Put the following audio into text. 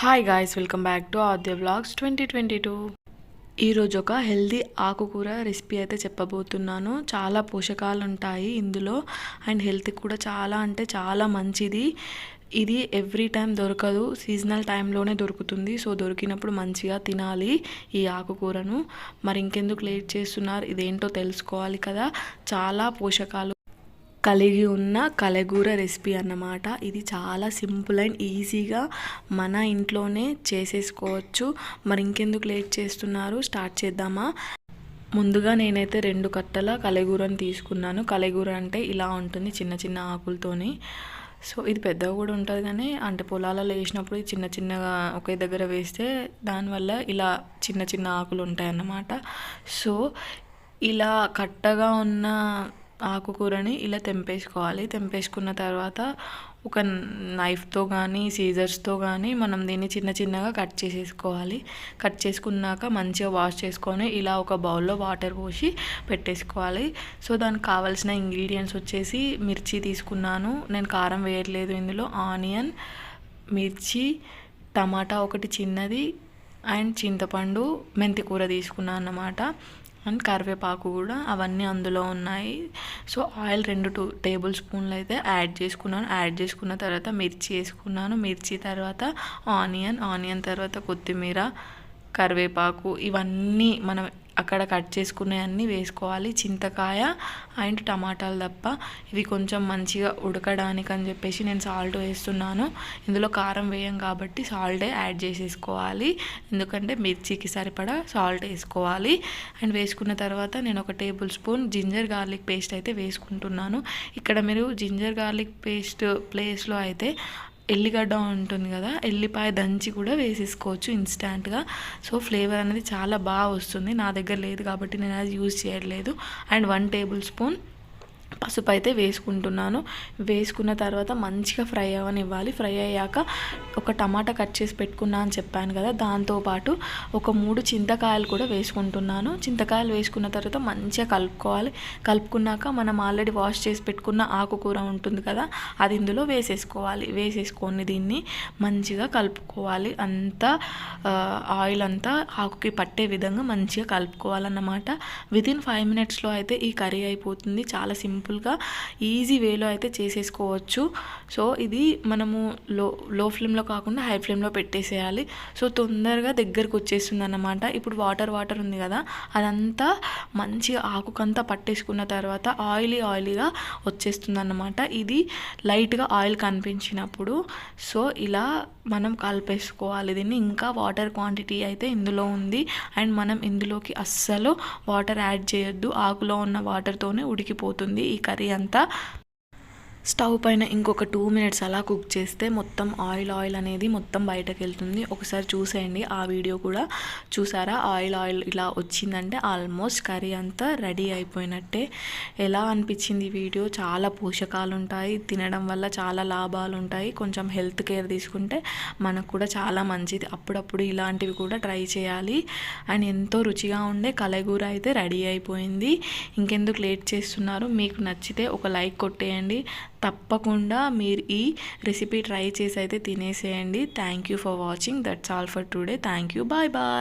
Hi guys welcome back to Aadya blogs twenty twenty two ఈరోజు ఒక healthy ఆకుకూర recipe అయితే చెప్పబోతున్నాను. చాలా పోషకాలు ఉంటాయి ఇందులో అండ్ హెల్త్ కూడా చాలా అంటే చాలా మంచిది. ఇది ఎవ్రీ టైం దొరకదు సీజనల్ టైంలోనే దొరుకుతుంది. సో దొరికినప్పుడు మంచిగా తినాలి ఈ ఆకుకూరను. మరి ఇంకెందుకు లేట్ చేస్తున్నారు? ఇదేంటో తెలుసుకోవాలి కదా. చాలా పోషకాలు కలిగి ఉన్న కలగూర రెసిపీ అన్నమాట. ఇది చాలా సింపుల్ అండ్ ఈజీగా మన ఇంట్లోనే చేసేసుకోవచ్చు. మరి ఇంకెందుకు లేట్ చేస్తున్నారు? స్టార్ట్ చేద్దామా? ముందుగా నేనైతే రెండు కట్టల కలగూరని తీసుకున్నాను. కలగూర అంటే ఇలా ఉంటుంది చిన్న చిన్న ఆకులతోని. సో ఇది పెద్దగా కూడా ఉంటుంది కానీ అంటే పొలాలలో వేసినప్పుడు చిన్న చిన్నగా ఒకే దగ్గర వేస్తే దానివల్ల ఇలా చిన్న చిన్న ఆకులు ఉంటాయి అన్నమాట సో ఇలా కట్టగా ఉన్న ఆకుకూరని ఇలా తెంపేసుకోవాలి. తెంపేసుకున్న తర్వాత ఒక నైఫ్తో కానీ సీజర్స్తో కానీ మనం దీన్ని చిన్న చిన్నగా కట్ చేసేసుకోవాలి. కట్ చేసుకున్నాక మంచిగా వాష్ చేసుకొని ఇలా ఒక బౌల్లో వాటర్ పోసి పెట్టేసుకోవాలి. సో దానికి కావాల్సిన ఇంగ్రీడియంట్స్ వచ్చేసి మిర్చి తీసుకున్నాను. నేను కారం వేయట్లేదు ఇందులో. ఆనియన్ మిర్చి టమాటా ఒకటి చిన్నది అండ్ చింతపండు మెంతికూర తీసుకున్నాను అన్నమాట అండ్ కరివేపాకు కూడా అవన్నీ అందులో ఉన్నాయి. సో ఆయిల్ రెండు టూ టేబుల్ స్పూన్లు అయితే యాడ్ చేసుకున్నాను. యాడ్ చేసుకున్న తర్వాత మిర్చి వేసుకున్నాను. మిర్చి తర్వాత ఆనియన్ ఆనియన్ తర్వాత కొత్తిమీర కరివేపాకు ఇవన్నీ మనం అక్కడ కట్ చేసుకునేవన్నీ వేసుకోవాలి. చింతకాయ అండ్ టమాటాలు తప్ప. ఇవి కొంచెం మంచిగా ఉడకడానికి అని చెప్పేసి నేను సాల్ట్ వేస్తున్నాను. ఇందులో కారం వేయం కాబట్టి సాల్టే యాడ్ చేసేసుకోవాలి. ఎందుకంటే మిర్చికి సరిపడా సాల్ట్ వేసుకోవాలి. అండ్ వేసుకున్న తర్వాత నేను ఒక table spoon ginger garlic paste అయితే వేసుకుంటున్నాను. ఇక్కడ మీరు జింజర్ గార్లిక్ పేస్ట్ ప్లేస్లో అయితే ఎల్లిగడ్డ ఉంటుంది కదా ఎల్లిపాయ దంచి కూడా వేసేసుకోవచ్చు ఇన్స్టాంట్గా. సో ఫ్లేవర్ అనేది చాలా బాగా వస్తుంది. నా దగ్గర లేదు కాబట్టి నేను అది యూజ్ చేయట్లేదు. అండ్ వన్ టేబుల్ స్పూన్ పసుపు అయితే వేసుకుంటున్నాను. వేసుకున్న తర్వాత మంచిగా ఫ్రై అవ్వనివ్వాలి ఫ్రై అయ్యాక ఒక టమాటా కట్ చేసి పెట్టుకున్నా అని చెప్పాను కదా దాంతోపాటు ఒక మూడు చింతకాయలు కూడా వేసుకుంటున్నాను. చింతకాయలు వేసుకున్న తర్వాత మంచిగా కలుపుకోవాలి. కలుపుకున్నాక మనం ఆల్రెడీ వాష్ చేసి పెట్టుకున్న ఆకుకూర ఉంటుంది కదా అది ఇందులో వేసేసుకోవాలి. వేసేసుకొని దీన్ని మంచిగా కలుపుకోవాలి. అంతా ఆయిల్ అంతా ఆకుకి పట్టే విధంగా మంచిగా కలుపుకోవాలన్నమాట. వితిన్ ఫైవ్ మినిట్స్లో అయితే ఈ కర్రీ అయిపోతుంది. చాలా సింపుల్ సింపుల్గా ఈజీ వేలో అయితే చేసేసుకోవచ్చు. సో ఇది మనము లో లో ఫ్లేమ్లో కాకుండా హై ఫ్లేమ్లో పెట్టేసేయాలి. సో తొందరగా దగ్గరకు వచ్చేస్తుంది అన్నమాట ఇప్పుడు వాటర్ వాటర్ ఉంది కదా అదంతా మంచిగా ఆకుకంతా పట్టేసుకున్న తర్వాత ఆయిలీ ఆయిలీగా వచ్చేస్తుంది అన్నమాట ఇది లైట్గా ఆయిల్ కనిపించినప్పుడు. సో ఇలా మనం కలిపేసుకోవాలి. దీన్ని ఇంకా వాటర్ క్వాంటిటీ అయితే ఇందులో ఉంది. అండ్ మనం ఇందులోకి అస్సలు వాటర్ యాడ్ చేయొద్దు. ఆకులో ఉన్న వాటర్తోనే ఉడికిపోతుంది. ఈ కర్రీ అంతా స్టవ్ పైన ఇంకొక టూ మినిట్స్ అలా కుక్ చేస్తే మొత్తం ఆయిల్ ఆయిల్ అనేది మొత్తం బయటకు వెళ్తుంది ఒకసారి చూసేయండి. ఆ వీడియో కూడా చూసారా? ఆయిల్ ఆయిల్ ఇలా వచ్చిందంటే ఆల్మోస్ట్ కర్రీ అంతా రెడీ అయిపోయినట్టే. ఎలా అనిపించింది వీడియో? చాలా పోషకాలు ఉంటాయి తినడం వల్ల చాలా లాభాలు ఉంటాయి కొంచెం హెల్త్ కేర్ తీసుకుంటే మనకు కూడా చాలా మంచిది. అప్పుడప్పుడు ఇలాంటివి కూడా ట్రై చేయాలి. అండ్ ఎంతో రుచిగా ఉండే కలగూర అయితే రెడీ అయిపోయింది. ఇంకెందుకు లేట్ చేస్తున్నారు? మీకు నచ్చితే ఒక లైక్ కొట్టేయండి. తప్పకుండా మీరు ఈ రెసిపీ ట్రై చేసి అయితే తినేసేయండి. Thank you for watching that's all for today thank you bye bye